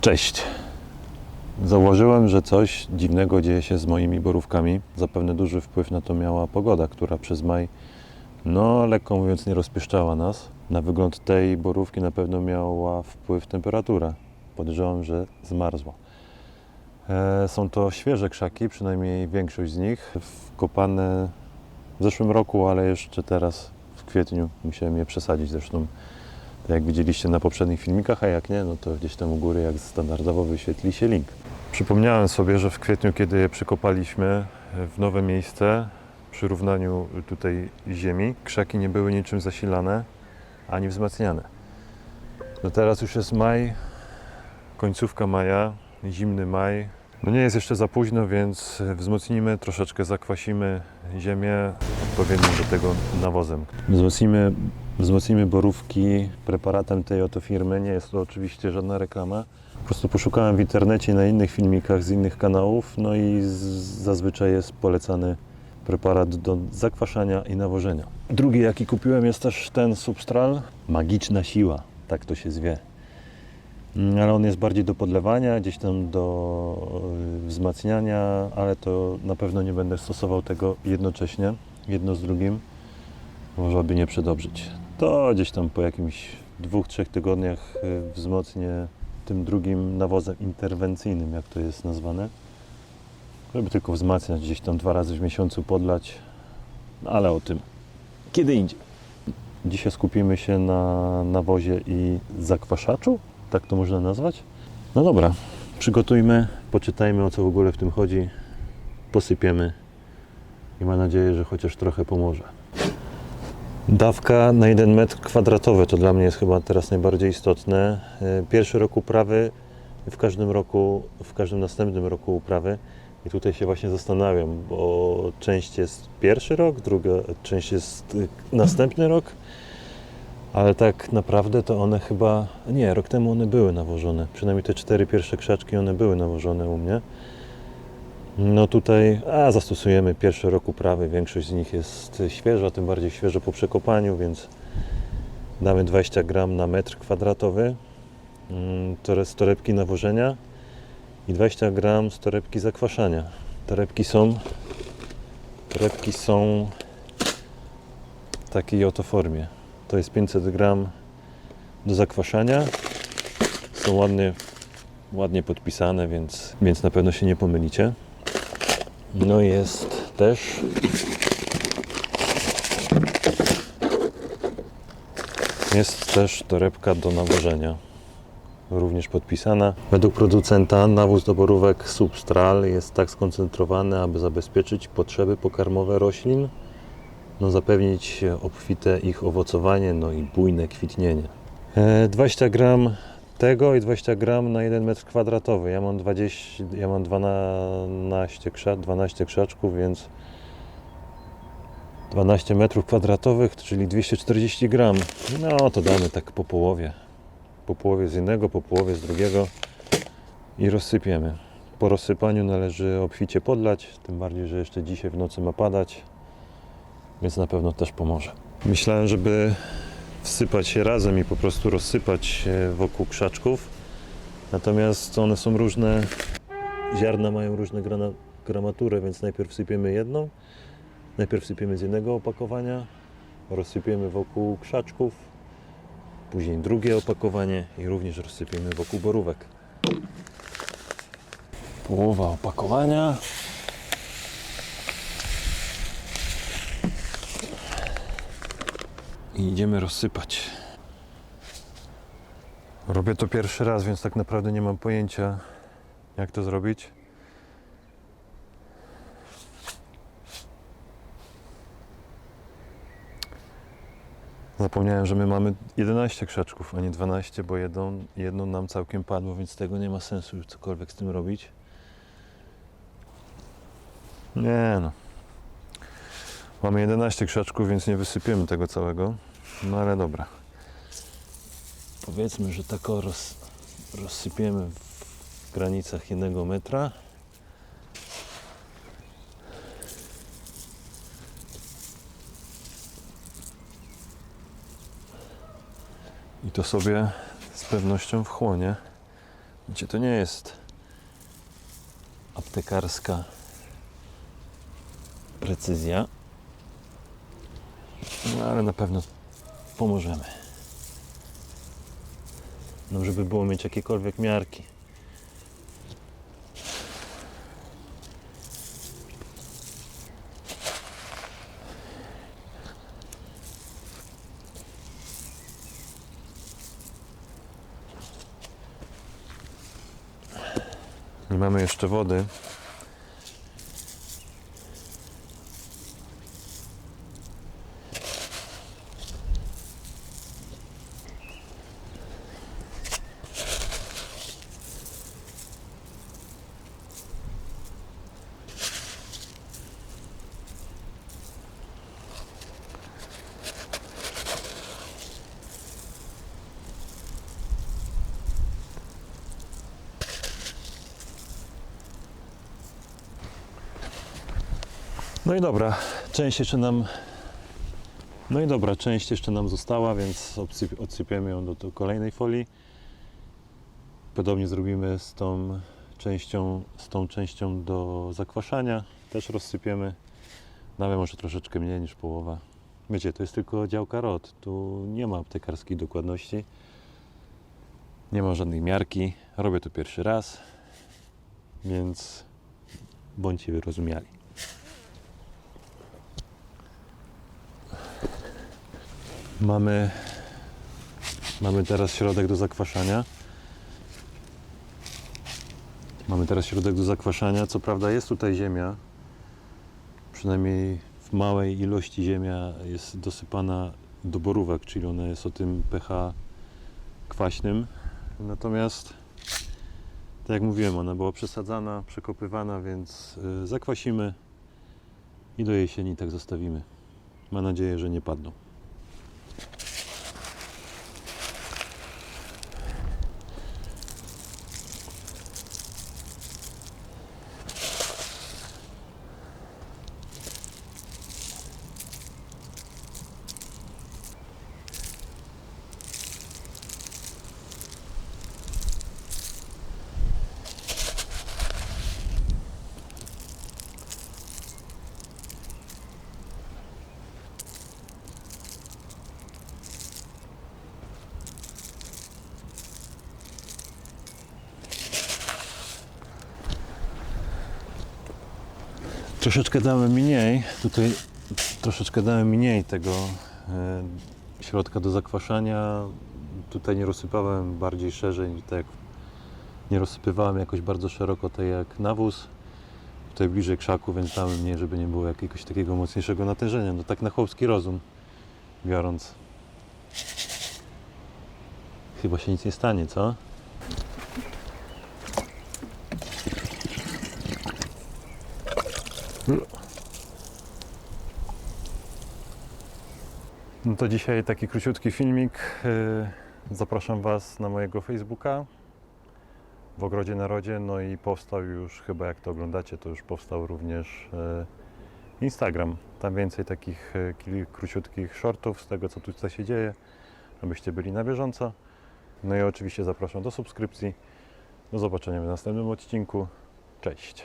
Cześć. Zauważyłem, że coś dziwnego dzieje się z moimi borówkami. Zapewne duży wpływ na to miała pogoda, która przez maj, no lekko mówiąc, nie rozpieszczała nas. Na wygląd tej borówki na pewno miała wpływ temperatura. Podejrzewam, że zmarzła. E, są to świeże krzaki, przynajmniej większość z nich, wkopane w zeszłym roku, ale jeszcze teraz w kwietniu musiałem je przesadzić. Zresztą jak widzieliście na poprzednich filmikach, a jak nie, no to gdzieś tam u góry jak standardowo wyświetli się link. Przypomniałem sobie, że w kwietniu, kiedy je przykopaliśmy w nowe miejsce, przy równaniu tutaj ziemi, krzaki nie były niczym zasilane ani wzmacniane. No teraz już jest maj, końcówka maja, zimny maj. No nie jest jeszcze za późno, więc wzmocnimy, troszeczkę zakwasimy ziemię odpowiednio do tego nawozem. Wzmocnimy, wzmocnimy borówki preparatem tej oto firmy. Nie jest to oczywiście żadna reklama. Po prostu poszukałem w internecie na innych filmikach z innych kanałów, no i zazwyczaj jest polecany preparat do zakwaszania i nawożenia. Drugi, jaki kupiłem, jest też ten Substral. Magiczna siła, tak to się zwie. Mm, ale on jest bardziej do podlewania, gdzieś tam do y, wzmacniania, ale to na pewno nie będę stosował tego jednocześnie, jedno z drugim, może aby nie przedobrzyć. To gdzieś tam po jakimś dwóch, trzech tygodniach y, wzmocnię tym drugim nawozem interwencyjnym, jak to jest nazwane, żeby tylko wzmacniać, gdzieś tam dwa razy w miesiącu podlać, no ale o tym kiedy indziej. Dzisiaj skupimy się na nawozie i zakwaszaczu, tak to można nazwać. No dobra, przygotujmy, poczytajmy o co w ogóle w tym chodzi, posypiemy i mam nadzieję, że chociaż trochę pomoże. Dawka na 1 metr kwadratowy to dla mnie jest chyba teraz najbardziej istotne. E, Pierwszy rok uprawy, w każdym roku, w każdym następnym roku uprawy. I tutaj się właśnie zastanawiam, bo część jest pierwszy rok, druga część jest y, następny rok. Ale tak naprawdę to one chyba. Nie, rok temu one były nawożone. Przynajmniej te cztery pierwsze krzaczki one były nawożone u mnie. No tutaj, a zastosujemy pierwszy rok uprawy. Większość z nich jest świeża, tym bardziej świeżo po przekopaniu, więc damy 20 gram na metr kwadratowy. Mm, jest torebki nawożenia i 20 gram z torebki zakwaszania. Torebki są torebki są w takiej oto formie. To jest 500 gram do zakwaszania. Są ładnie, ładnie podpisane, więc, więc na pewno się nie pomylicie. No jest też jest też torebka do nawożenia. Również podpisana. Według producenta nawóz do borówek Substral jest tak skoncentrowany, aby zabezpieczyć potrzeby pokarmowe roślin, no zapewnić obfite ich owocowanie, no i bujne kwitnienie. E, 20 gram tego i 20 gram na 1 metr kwadratowy. Ja mam 20, ja mam 12, krza, 12 krzaczków, więc 12 metrów kwadratowych, czyli 240 gram. No to damy tak po połowie. Po połowie z jednego, po połowie z drugiego i rozsypiemy. Po rozsypaniu należy obficie podlać, tym bardziej, że jeszcze dzisiaj w nocy ma padać, więc na pewno też pomoże. Myślałem, żeby wsypać się razem i po prostu rozsypać się wokół krzaczków. Natomiast one są różne, ziarna mają różne gramaturę, więc najpierw sypiemy jedną, najpierw sypiemy z jednego opakowania, rozsypiemy wokół krzaczków, później drugie opakowanie i również rozsypiemy wokół borówek. Połowa opakowania. I idziemy rozsypać. Robię to pierwszy raz, więc tak naprawdę nie mam pojęcia, jak to zrobić. Zapomniałem, że my mamy 11 krzaczków, a nie 12, bo jedną, jedną nam całkiem padło, więc tego nie ma sensu już cokolwiek z tym robić. Nie no. Mamy 11 krzaczków, więc nie wysypiemy tego całego. No ale dobra. Powiedzmy, że tak roz, rozsypiemy w granicach jednego metra. I to sobie z pewnością wchłonie. Wiecie, to nie jest aptekarska precyzja, no ale na pewno pomożemy. No, żeby było mieć jakiekolwiek miarki. Nie mamy jeszcze wody. No i dobra, część jeszcze nam. No i dobra, część jeszcze nam została, więc odsyp- odsypiemy ją do, do kolejnej folii. Podobnie zrobimy z tą częścią, z tą częścią do zakwaszania. Też rozsypiemy. Nawet może troszeczkę mniej niż połowa. Wiecie, to jest tylko działka ROT. Tu nie ma aptekarskiej dokładności. Nie ma żadnej miarki. Robię to pierwszy raz, więc bądźcie wyrozumiali. Mamy, mamy teraz środek do zakwaszania. Mamy teraz środek do zakwaszania. Co prawda jest tutaj ziemia. Przynajmniej w małej ilości ziemia jest dosypana do borówek, czyli ona jest o tym pH kwaśnym. Natomiast tak jak mówiłem, ona była przesadzana, przekopywana, więc y, zakwasimy i do jesieni tak zostawimy. Mam nadzieję, że nie padną. Troszeczkę dałem mniej, tutaj troszeczkę dałem mniej tego e, środka do zakwaszania. Tutaj nie rozsypałem bardziej szerzej, tak nie rozsypywałem jakoś bardzo szeroko, tak jak nawóz. Tutaj bliżej krzaku, więc dałem mniej, żeby nie było jakiegoś takiego mocniejszego natężenia. No tak na chłopski rozum biorąc. Chyba się nic nie stanie, co? To dzisiaj taki króciutki filmik. Yy, Zapraszam Was na mojego Facebooka w Ogrodzie Narodzie. No i powstał już, chyba jak to oglądacie, to już powstał również yy, Instagram. Tam więcej takich yy, kil- króciutkich shortów z tego, co tutaj się dzieje, abyście byli na bieżąco. No i oczywiście zapraszam do subskrypcji. Do zobaczenia w następnym odcinku. Cześć!